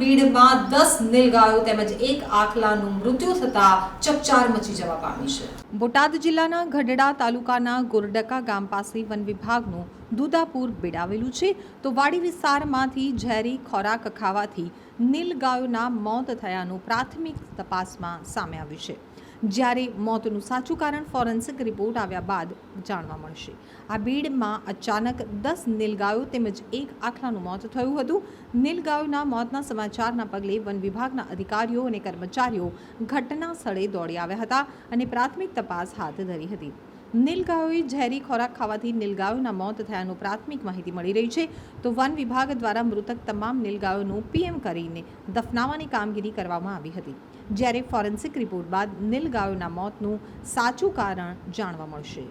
ભીડમાં દસ નીલગાયો તેમજ એક આખલાનું મૃત્યુ થતા ચકચાર મચી જવા પામી છે. બોટાદ જિલ્લાના ગઢડા તાલુકાના ગોરડકા ગામ પાસે વન વિભાગનું દુધાપુર બીડાવેલું છે. તો વાડી વિસ્તારમાંથી ઝેરી ખોરાક ખાવાથી નીલગાયોના મોત થયાનું પ્રાથમિક તપાસમાં સામે આવ્યું છે. જ્યારે મોતનું સાચું કારણ ફોરેન્સિક રિપોર્ટ આવ્યા બાદ જાણવા મળશે. આ ભીડમાં અચાનક દસ નીલગાયો તેમજ એક આખલાનું મોત થયું હતું. નીલગાયોના મોતના સમાચારના પગલે વન વિભાગના અધિકારીઓ અને કર્મચારીઓ ઘટના સ્થળે દોડી આવ્યા હતા અને પ્રાથમિક તપાસ હાથ ધરી હતી. નીલગાયોએ ઝેરી ખોરાક ખાવાથી નીલગાયોના મોત થયાનું પ્રાથમિક માહિતી મળી રહી છે. તો વન વિભાગ દ્વારા મૃતક તમામ નીલગાયોનું પીએમ કરીને દફનાવવાની કામગીરી કરવામાં આવી હતી. જ્યારે ફોરેન્સિક રિપોર્ટ બાદ નીલગાયોના મોતનું સાચું કારણ જાણવા મળશે.